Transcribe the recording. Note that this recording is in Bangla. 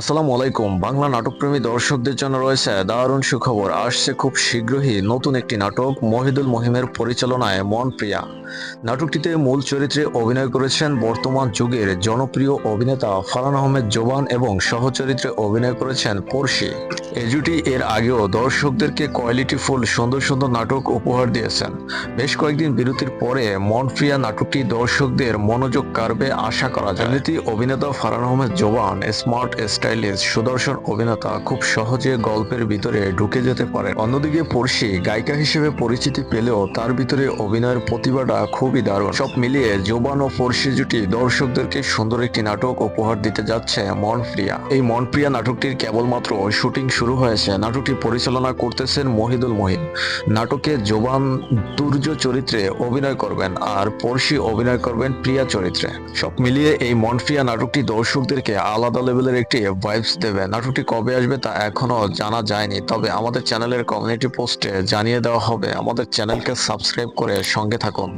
আসসালামু আলাইকুম। বাংলা নাটকপ্রেমী দর্শকদের জন্য রয়েছে দারুণ সুখবর। আসছে খুব শীঘ্রই নতুন একটি নাটক, মহিদুল মহিমের পরিচালনায় মন প্রিয়া নাটকটিতে মূল চরিত্রে অভিনয় করেছেন বর্তমান যুগের জনপ্রিয় অভিনেতা ফারান আহমেদ জোবান এবং সহচরিত্রে অভিনয় করেছেন পড়শি। এই জুটি এর আগেও দর্শকদেরকে কোয়ালিটিফুল সুন্দর সুন্দর নাটক উপহার দিয়েছেন। বেশ কয়েকদিন বিরতির পরে মন প্রিয়া নাটকটি দর্শকদের মনোযোগ কারবে আশা করা যায়। অভিনেতা ফারহান আহমেদ জোবান স্মার্ট স্টাইলিশ সুদর্শন অভিনেতা খুব সহজে গল্পের ভিতরে ঢুকে যেতে পারে অন্যদিকে পড়শি, গায়িকা হিসেবে পরিচিতি পেলেও তার ভিতরে অভিনয়ের প্রতিভাটা খুবই দারুণ। সব মিলিয়ে জোবান ও পড়শি জুটি দর্শকদেরকে সুন্দর একটি নাটক উপহার দিতে যাচ্ছে মন প্রিয়া এই মন প্রিয়া নাটকটির কেবলমাত্র শুটিং শুরু হয়েছে। নাটকটি পরিচালনা করতেছেন মহিদুল মহিম নাটকে জোবান দুর্য চরিত্রে অভিনয় করবেন আর পড়শি অভিনয় করবেন প্রিয়া চরিত্রে। সব মিলিয়ে এই মন প্রিয়া নাটকটি দর্শকদেরকে আলাদা লেভেলের একটি ভাইবস দেবে। নাটকটি কবে আসবে তা এখনও জানা যায়নি, তবে আমাদের চ্যানেলের কমিউনিটি পোস্টে জানিয়ে দেওয়া হবে। আমাদের চ্যানেলকে সাবস্ক্রাইব করে সঙ্গে থাকুন।